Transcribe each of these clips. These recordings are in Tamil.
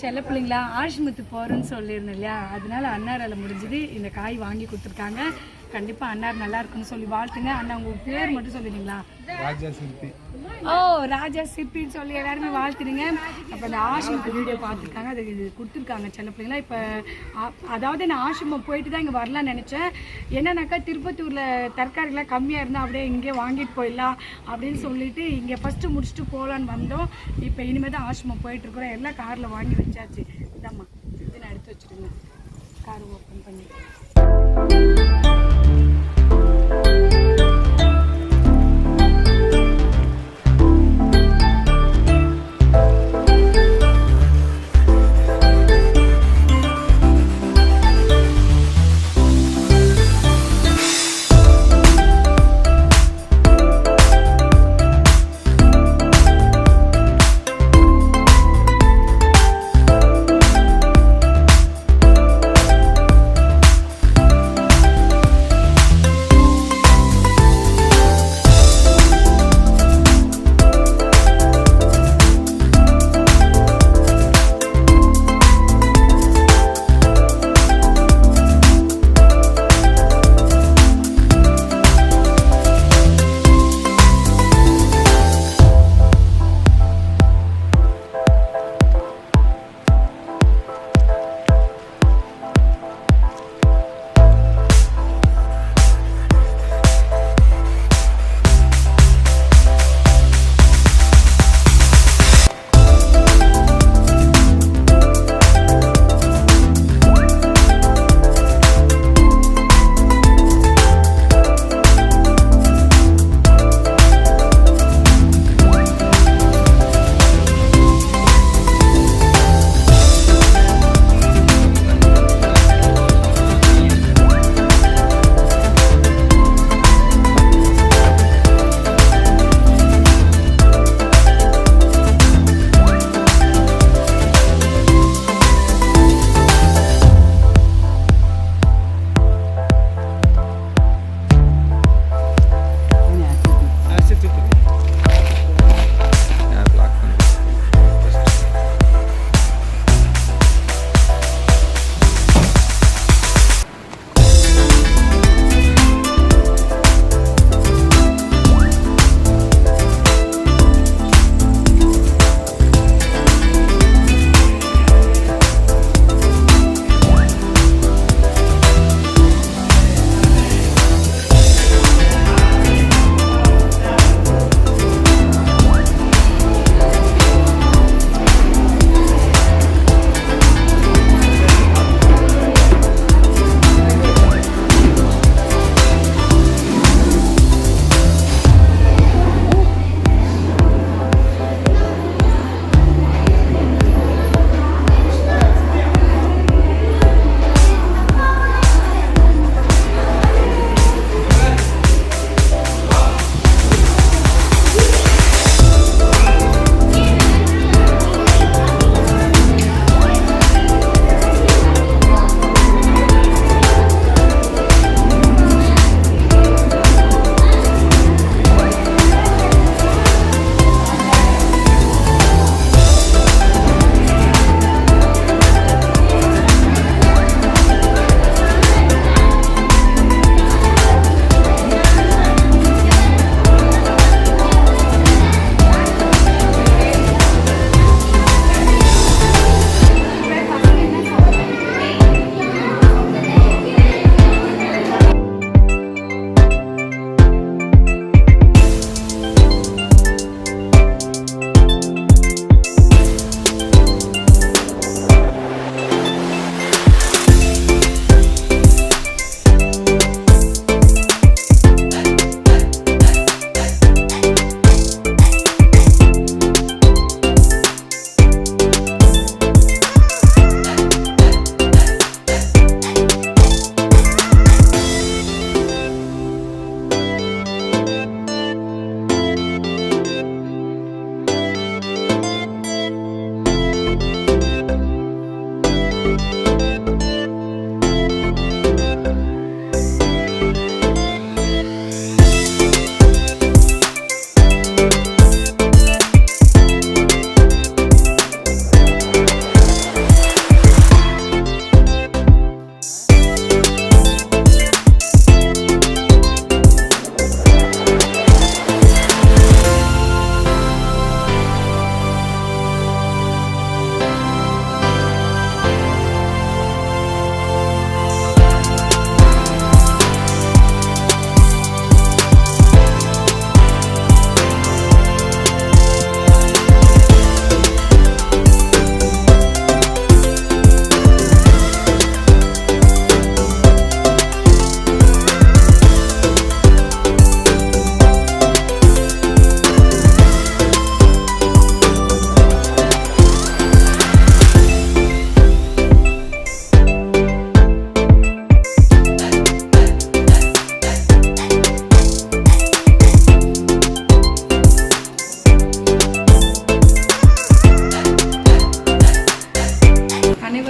செல்ல பிள்ளைங்களா ஆஷ்மத்து போகிறேன்னு சொல்லியிருந்தேன் இல்லையா? அதனால அன்னாரால் முடிஞ்சது. இந்த காய் வாங்கி கொடுத்துருக்காங்க. கண்டிப்பாக அன்னார் நல்லா இருக்குன்னு சொல்லி வாழ்த்துங்க. அண்ணா உங்கள் பேர் மட்டும் சொல்லிடுங்களா ராஜா சிற்பி. ஓ ராஜா சிப்பின்னு சொல்லி எல்லாருமே வாழ்த்துறீங்க. அப்போ அந்த ஆசிரமத்து வீடியோ பார்த்துருக்காங்க. அது இது கொடுத்துருக்காங்க சின்ன பிள்ளைங்களா. இப்போ அதாவது நான் ஆசிரமம் போயிட்டு தான் இங்கே வரலாம்னு நினச்சேன். என்னன்னாக்கா திருப்பத்தூரில் தற்காலிகலாம் கம்மியாக இருந்தால் அப்படியே இங்கே வாங்கிட்டு போயிடலாம் அப்படின்னு சொல்லிட்டு இங்கே ஃபஸ்ட்டு முடிச்சுட்டு போகலான்னு வந்தோம். இப்போ இனிமேல் தான் ஆசிரமம் போயிட்டுருக்குறோம் எல்லாம் காரில் வாங்கி வச்சாச்சு. இதாம்மா இது நான் எடுத்து வச்சுருங்க கார் ஓப்பன் பண்ணி.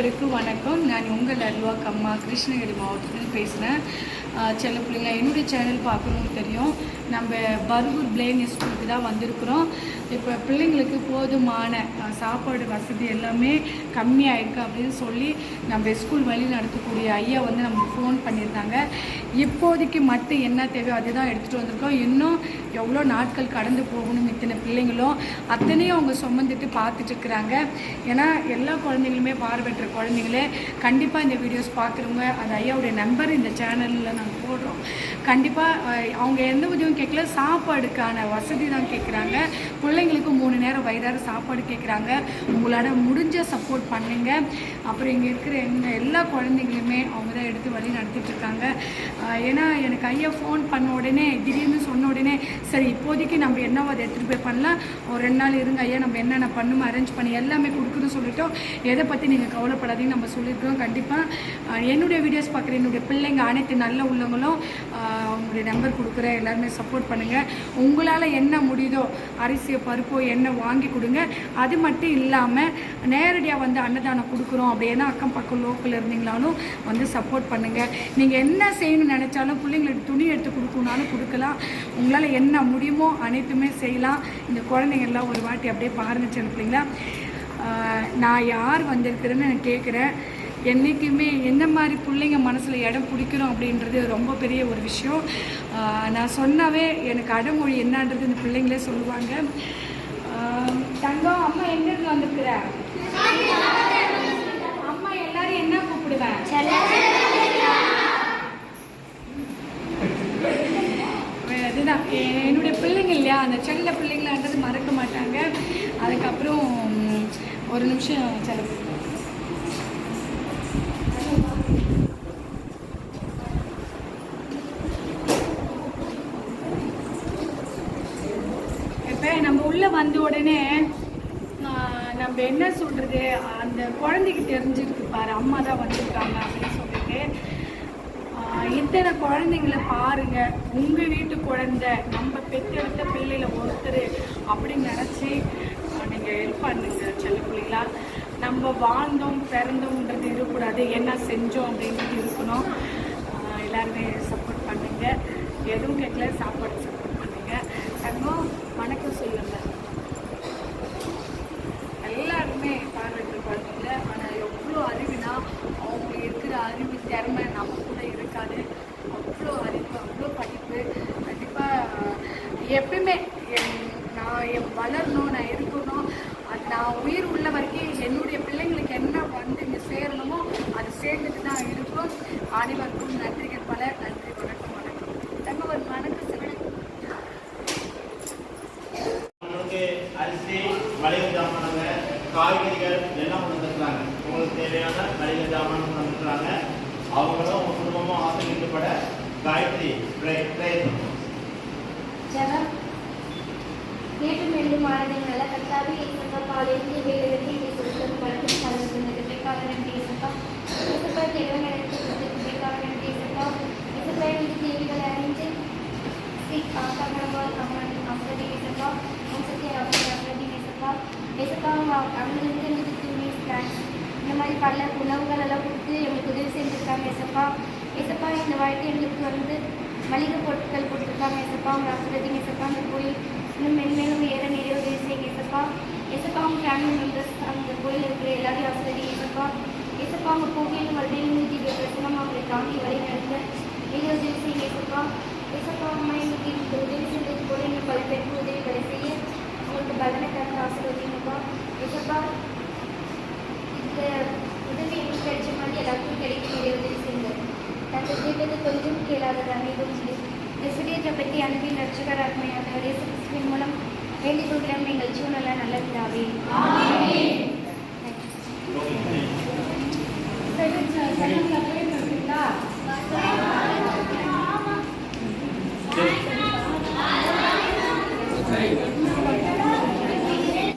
அனைவருக்கும் வணக்கம். நான் உங்கள் அல்வா கம்மா கிருஷ்ணகிரி மாவட்டத்தில் பேசுகிறேன் செல்ல பிள்ளைங்க என்னுடைய சேனல் பார்க்கணும்னு தெரியும். நம்ம பர்கூர் பிளேன் ஸ்கூலுக்கு தான் வந்திருக்கிறோம். இப்போ பிள்ளைங்களுக்கு போதுமான சாப்பாடு வசதி எல்லாமே கம்மியாயிருக்கு அப்படின்னு சொல்லி நம்ம ஸ்கூல் வழி நடத்தக்கூடிய ஐயா வந்து நமக்கு ஃபோன் பண்ணியிருந்தாங்க. இப்போதைக்கு மட்டும் என்ன தேவையோ அதை தான் எடுத்துகிட்டு வந்திருக்கோம். இன்னும் எவ்வளோ நாட்கள் கடந்து போகணும் இத்தனை பிள்ளைங்களும் அத்தனையும் அவங்க சுமந்துட்டு பார்த்துட்டு இருக்கிறாங்க. ஏன்னா எல்லா குழந்தைங்களுமே பார்வையற்ற குழந்தைங்களே கண்டிப்பாக இந்த வீடியோஸ் பார்க்குறவங்க அந்த ஐயாவுடைய நம்பர் இந்த சேனலில் நாங்கள் போடுறோம். கண்டிப்பாக அவங்க எந்த உதவியும் கேட்கல. சாப்பாடுக்கான வசதி தான் கேட்குறாங்க பிள்ளைங்களுக்கு மூணு நேரம் வயிறார சாப்பாடு கேட்குறாங்க உங்களால் முடிஞ்ச சப்போர்ட் பண்ணுங்க. அப்புறம் இங்கே இருக்கிற எங்கள் எல்லா குழந்தைங்களுமே அவங்க தான் எடுத்து வழி நடத்திட்டுருக்காங்க. ஏன்னா எனக்கு ஐயா ஃபோன் பண்ண உடனே திடீர்னு சொன்ன உடனே சரி இப்போதைக்கு நம்ம என்னவோ அதை எடுத்துகிட்டு போய் பண்ணலாம்? ஒரு ரெண்டு நாள் இருங்க ஐயா நம்ம என்னென்ன பண்ணுமோ அரேஞ்ச் பண்ணி எல்லாமே கொடுக்குதுன்னு சொல்லிட்டோம். எதை பற்றி நீங்கள் கவலைப்படாதீங்கன்னு நம்ம சொல்லியிருக்கோம் கண்டிப்பாக என்னுடைய வீடியோஸ் பார்க்குற என்னுடைய பிள்ளைங்க அனைத்து நல்ல உள்ளவங்களும் அவங்களுடைய நம்பர் கொடுக்குறேன் எல்லாருமே சப்போர்ட் பண்ணுங்கள் உங்களால் என்ன முடியுதோ அரிசியை பருப்போ எண்ணெய் வாங்கி கொடுங்க. அது மட்டும் இல்லாமல் நேரடியாக வந்து அன்னதானம் கொடுக்குறோம் அப்படின்னா அக்கம் பக்கம் லோக்கல் இருந்தீங்களாலும் வந்து சப்போர்ட் பண்ணுங்கள் நீங்கள் என்ன செய்யணும்னு நினச்சாலும் பிள்ளைங்களுக்கு துணி எடுத்து கொடுக்கணுனாலும் கொடுக்கலாம். உங்களால் என்ன முடியுமோ அனைத்துமே செய்யலாம். இந்த குழந்தைங்க எல்லாம் ஒரு வாட்டி அப்படியே பாருங்கள் சின்ன பிள்ளைங்களா. நான் யார் வந்திருக்கிறேன்னு நான் கேட்குறேன் என்றைக்குமே என்ன மாதிரி பிள்ளைங்க மனசில் இடம் பிடிக்கிறோம் அப்படின்றது ரொம்ப பெரிய ஒரு விஷயம். நான் சொன்னாவே எனக்கு அடமொழி என்னன்றது இந்த பிள்ளைங்களே சொல்லுவாங்க. அம்மா எல்லாரும் என்ன கூப்பிடுவேன் அதுதான். என்னுடைய பிள்ளைங்க இல்லையா? அந்த செல்ல பிள்ளைங்களான்றது மறக்க மாட்டாங்க. அதுக்கப்புறம் ஒரு நிமிஷம் சில இப்போ நம்ம உள்ளே வந்த உடனே இப்போ என்ன சொல்கிறது அந்த குழந்தைக்கு தெரிஞ்சிருக்கு பாரு அம்மா தான் வந்திருக்காங்க அப்படின்னு சொல்லிட்டு. இத்தனை குழந்தைங்கள பாருங்க. உங்கள் வீட்டு குழந்தை நம்ம பெற்றெடுத்த பிள்ளையில ஒருத்தர் அப்படின்னு நினச்சி நீங்கள் ஹெல்ப் பண்ணுங்க செல்ல பிள்ளைங்களா நம்ம வாழ்ந்தோம் பிறந்தோம்ன்றது இருக்கக்கூடாது. என்ன செஞ்சோம் அப்படின்றது இருக்கணும். எல்லாருமே சப்போர்ட் பண்ணுங்கள் எதுவும் கேட்கல சாப்பாடு சப்போர்ட் பண்ணுங்கள் தங்கம் வணக்கம் சொல்லுங்கள் எல்லாருமே பார்வையற்ற குழந்தைங்க ஆனால் எவ்வளோ அறிவுனா அவங்க இருக்கிற அறிவு திறமை நம்ம கூட இருக்காது அவ்வளோ அறிவு அவ்வளோ படிப்பு கண்டிப்பாக எப்பயுமே என் நான் என் வளரணும் நான் இருக்கணும் அது நான் உயிர் உள்ள வரைக்கும் என்னுடைய பிள்ளைங்களுக்கு என்ன வந்து இங்கே சேரணுமோ அது சேர்ந்துட்டு தான் இருக்கும் அனைவருக்கும் நன்றிகள் பல நன்றி வணக்கம் வணக்கம் தங்க ஒரு வணக்கம் சொல்லுங்க உங்களுக்கு அரிசி மளிகை ஜாமானுங்க காய்கறிகள் எல்லாம் கொண்டு வந்துருக்காங்க உங்களுக்கு தேவையான மளிகை ஜாமான் கொண்டு வந்துருக்காங்க அவங்களும் உங்க குடும்பமும் ஆசிரியப்பட காயத்ரி ப்ரே- பிரயத்னம் ஜெபம் நேற்று மீண்டும் ஆனதை நல்ல கத்தாவே இயேசுப்பா பாலிருந்து வேலைக்கு இங்கே சுத்தம் படுத்தும் கலந்து கிருபைக்காக நன்றி இயேசுப்பா இயேசுப்பா தேவன் எனக்கு கொடுத்த கிருபைக்காக ஸ்ரீ காக்காமல் அம்மன் அம்மதி இயேசுப்பா வம்சத்தை துணி ஸ்நாக்ஸ் இந்த மாதிரி பல உணவுகள் எல்லாம் கொடுத்து எங்களுக்கு உதவி செஞ்சுருக்காங்க இயேசுப்பா எசப்பா இந்த வாழ்க்கை எங்களுக்கு வந்து மளிகை பொருட்கள் கொடுத்துருக்காங்க இசப்பா அவங்க ஆசிரியர் இசப்பா அந்த கோயில் இன்னும் மென்மேலும் ஏற நிறைய உதவி செய்யுங்க இசப்பா இசப்பா அவங்க ஃபேமிலி மெம்பர்ஸ் அந்த கோயில் இருக்கிற எல்லாரையும் ஆசிரியர் இசப்பா இசப்பா அவங்க போகையிலும் வருடையிலும் நூற்றி பிரச்சனை அவங்களை தாண்டி வழி நடந்த நிறைய உதவி செய்யுங்க இசப்பா இசப்பா அம்மா எங்களுக்கு இந்த உதவி செஞ்சது போல இன்னும் பல பேருக்கு உதவி உதவிகளை செய்ய. அவங்களுக்கு பலனை தந்து ஆசிரியப்பா இசப்பா இந்த உதவி எங்களுக்கு கிடைச்ச மாதிரி எல்லாருக்கும் கிடைக்க நிறைய உதவி செய்யுங்க. தங்கள் கேட்டது கொஞ்சம் கேளாதது அனைவரும் எசுரியத்தை பற்றி அன்பின் ரட்சிகராத்மையான இயேசுவின் மூலம் வேண்டிக் கொள்கிறோம் எங்கள் சூழ்நிலை நல்லதாவே சரி சரி